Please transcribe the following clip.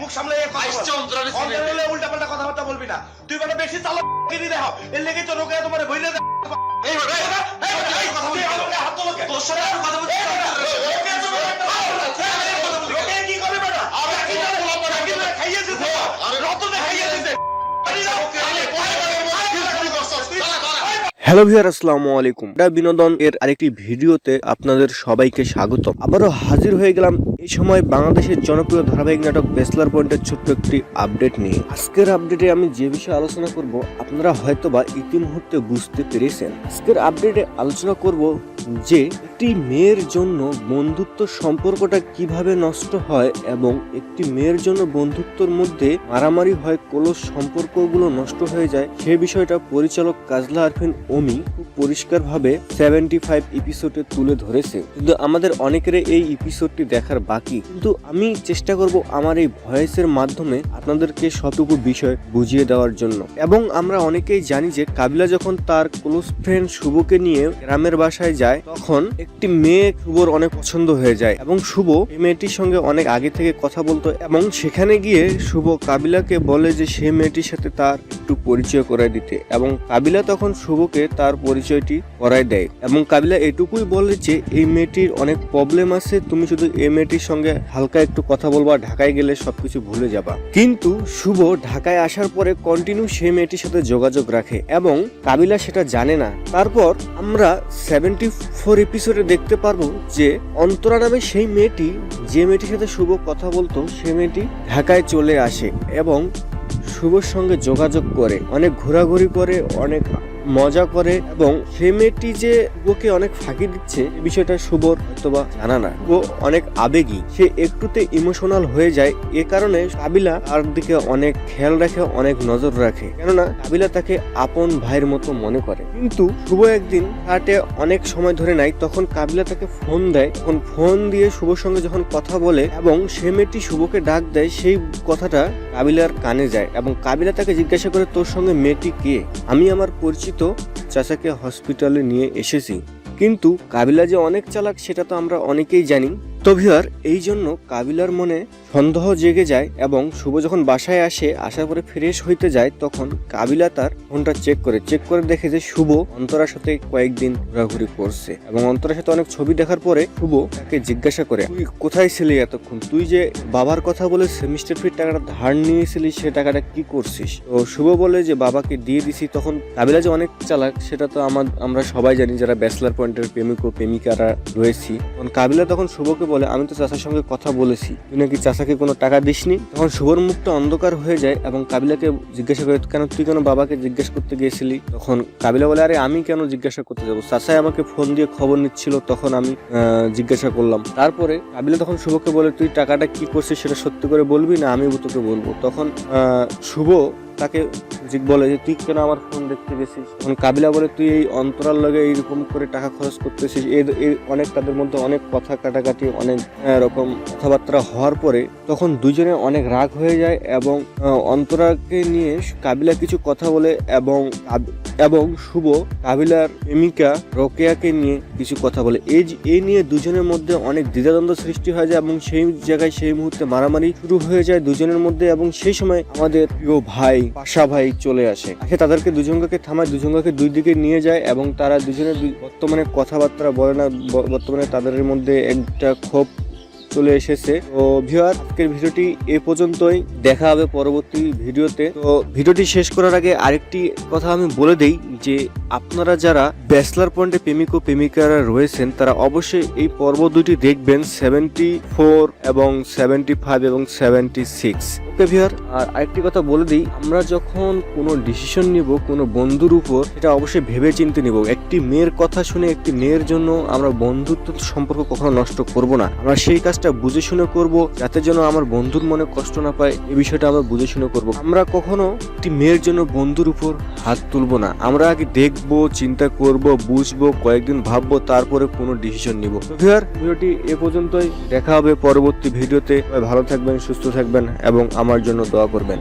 মুখ সামলে উল্টাপাল্টা কথাবার্তা বলবি না। তুই মানে বেশি চালক কিনি দেখাও এর লেগে তো লোকে তোমার বইলে কথা হ্যালো ভিয়ার আসসালামু আলাইকুম। এটা বিনোদন এর আরেকটি ভিডিওতে আপনাদের সবাইকে স্বাগত আবারও হাজির হয়ে গেলাম এই সময় বাংলাদেশের জনপ্রিয় ধারাবাহিক নাটক বেসলার পয়েন্টের ছোট্ট একটি আপডেট নিয়ে। আজকের আপডেটে আমি যে বিষয়ে আলোচনা করব, আপনারা হয়তোবা ইতিমুহূর্তে বুঝতে পেরেছেন। আজকের আপডেটে আলোচনা করব যে একটি মেয়ের জন্য বন্ধুত্ব সম্পর্কটা কীভাবে নষ্ট হয় এবং একটি মেয়ের জন্য বন্ধুত্বর মধ্যে মারামারি হয়, কলস সম্পর্কগুলো নষ্ট হয়ে যায়, সে বিষয়টা পরিচালক কাজলা আরফিন ওমি খুব পরিষ্কারভাবে সেভেন্টি ফাইভ এপিসোডে তুলে ধরেছে। কিন্তু আমাদের অনেকের এই এপিসোডটি দেখার বাকি। কিন্তু আমি চেষ্টা করব আমার এই ভয়েসের মাধ্যমে আপনাদেরকে সবটুকু বিষয় বুঝিয়ে দেওয়ার জন্য। এবং আমরা অনেকেই জানি যে কাবিলা যখন তার ক্লোজ ফ্রেন্ড শুভকে নিয়ে গ্রামের বাসায় যায় তখন একটি মেয়ে শুভর অনেক পছন্দ হয়ে যায় এবং শুভ এই মেয়েটির সঙ্গে অনেক আগে থেকে কথা বলতো এবং সেখানে গিয়ে শুভ কাবিলাকে বলে যে সেই মেয়েটির সাথে তার একটু পরিচয় করে দিতে এবং কাবিলা তখন শুভকে তার পরিচয়টি করায় দেয় এবং কাবিলা এটুকুই বলে যে এই মেয়েটির অনেক প্রবলেম আছে, তুমি শুধু এই মেয়েটির সঙ্গে হালকা একটু কথা বলবা, ঢাকায় গেলে সবকিছু ভুলে যাবা। কিন্তু শুভ ঢাকায় আসার পরে কন্টিনিউ সেই মেয়েটির সাথে যোগাযোগ রাখে এবং কাবিলা সেটা জানে না। তারপর আমরা সেভেন্টি ফোর এপিসোডে দেখতে পারব যে অন্তরা নামে সেই মেয়েটি, যে মেয়েটির সাথে শুভ কথা বলতো সে মেয়েটি ঢাকায় চলে আসে এবং শুভর সঙ্গে যোগাযোগ করে, অনেক ঘোরাঘুরি করে, অনেক মজা করে এবং সে মেয়েটি যে শুভকে অনেক ফাঁকি দিচ্ছে বিষয়টা শুভর হয়তোবা জানা না। ও অনেক আবেগী। সে একটুতে ইমোশনাল হয়ে যায়। এ কারণে কাবিলা তার দিকে অনেক খেয়াল রাখে, অনেক নজর রাখে। কেননা কাবিলা তাকে আপন ভাইয়ের মতো মনে করে। কিন্তু শুভ একদিন হাটে অনেক সময় ধরে নাই, তখন কাবিলা তাকে ফোন দেয়। তখন ফোন দিয়ে শুভর সঙ্গে যখন কথা বলে এবং সে মেয়েটি শুভকে ডাক দেয়, সেই কথাটা কাবিলার কানে যায় এবং কাবিলা তাকে জিজ্ঞাসা করে, তোর সঙ্গে মেয়েটি কে আমি আমার পরিচিত চাচাকে হসপিটালে নিয়ে এসেছি। কিন্তু কাবিলা যে অনেক চালাক, সেটা তো আমরা অনেকেই জানি। তো এই জন্য কাবিলার মনে সন্দেহ জেগে যায় এবং শুভ যখন বাসায় আসে, আসার পরে ফ্রেশ হইতে যায়, তখন কাবিলা তার ফোনটা চেক করে। চেক করে দেখে যে শুভ অন্তরার সাথে কয়েকদিন ঘোরাঘুরি করছে এবং অন্তরার সাথে অনেক ছবি দেখার পরে শুভ তাকে জিজ্ঞাসা করে, তুই কোথায় ছিলি এতক্ষণ? তুই যে বাবার কথা বলে সেমিস্টার ফির টাকাটা ধার নিয়েছিলি, সে টাকাটা কি করছিস? তো শুভ বলে যে, বাবাকে দিয়ে দিছি। তখন কাবিলা যে অনেক চালাক, সেটা তো আমার, আমরা সবাই জানি যারা ব্যাচলার পয়েন্টের প্রেমিক ও প্রেমিকারা রয়েছি। কাবিলা তখন শুভকে বলে, আমি তো চাচার সঙ্গে কথা বলেছি। তুই নাকি চাচাকে কোনো টাকা দিসনি? তখন শুভর মুখটা অন্ধকার হয়ে যায় এবং কাবিলাকে জিজ্ঞাসা করে, কেন তুই কেন বাবাকে জিজ্ঞেস করতে গিয়েছিলি? তখন কাবিলা বলে, আরে, আমি কেন জিজ্ঞাসা করতে যাব? চাচাই আমাকে ফোন দিয়ে খবর নিচ্ছিল, তখন আমি জিজ্ঞাসা করলাম। তারপরে কাবিলা তখন শুভকে বলে, তুই টাকাটা কি করছিস সেটা সত্যি করে বলবি না? আমি তোকে বলব। তখন শুভ তাকে বলে যে, তুই কেন আমার ফোন দেখতে গেছিস? তখন কাবিলা বলে, তুই এই অন্তরাল লগে এইরকম করে টাকা খরচ করতেছিস। এই অনেক তাদের মধ্যে অনেক কথা কাটাকাটি, অনেক রকম কথাবার্তা হওয়ার পরে তখন দুজনে অনেক রাগ হয়ে যায় এবং অন্তরাকে নিয়ে কাবিলা কিছু কথা বলে এবং এবং শুভ কাবিলার প্রেমিকা রোকেয়াকে নিয়ে কিছু কথা বলে। এই এই নিয়ে দুজনের মধ্যে অনেক দ্বিধাদ্বন্দ্ব সৃষ্টি হয়ে যায় এবং সেই জায়গায় সেই মুহূর্তে মারামারি শুরু হয়ে যায় দুজনের মধ্যে এবং সেই সময় আমাদের প্রিয় ভাই পাশা ভাই চলে আসে। আসে তাদেরকে দুজনকে থামায়, দুজনকে দুই দিকে নিয়ে যায় এবং তারা দুজনে বর্তমানে কথাবার্তা বলে না বর্তমানে তাদের মধ্যে একটা ক্ষোভ চলে এসেছে। তো ভিউয়ার আজকের ভিডিওটি এ পর্যন্তই। দেখা হবে পরবর্তী ভিডিওতে। তো ভিডিওটি শেষ করার আগে আরেকটি কথা আমি বলে দেই যে, আপনারা যারা ব্যাচলার পয়েন্টে প্রেমিক ও প্রেমিকারা রয়েছেন, তারা অবশ্যই এই পর্ব দুটি দেখবেন সেভেন্টি ফোর এবং সেভেন্টি ফাইভ এবং সেভেন্টি সিক্স ওকে ভিউয়ার আর আরেকটি কথা বলে দিই, আমরা যখন কোনো ডিসিশন নিব, কোনো বন্ধুর উপর, সেটা অবশ্যই ভেবে চিন্তে নিব। একটি মেয়ের কথা শুনে একটি মেয়ের জন্য আমরা বন্ধুত্ব সম্পর্ক কখনো নষ্ট করব না। আমরা সেই কাজটা বুঝে শুনে করব, যাতে যেন আমার বন্ধুর মনে কষ্ট না পায় এই বিষয়টা আমরা বুঝে শুনে করব। আমরা কখনো একটি মেয়ের জন্য বন্ধুর উপর হাত তুলবো না। আমরা আগে দেখব, চিন্তা করব, বুঝব, কয়েকদিন ভাববো, তারপরে কোনো ডিসিশন নিব। ভিউয়ার ভিডিওটি এ পর্যন্তই। দেখা হবে পরবর্তী ভিডিওতে। ভালো থাকবেন, সুস্থ থাকবেন এবং আমার জন্য দোয়া করবেন।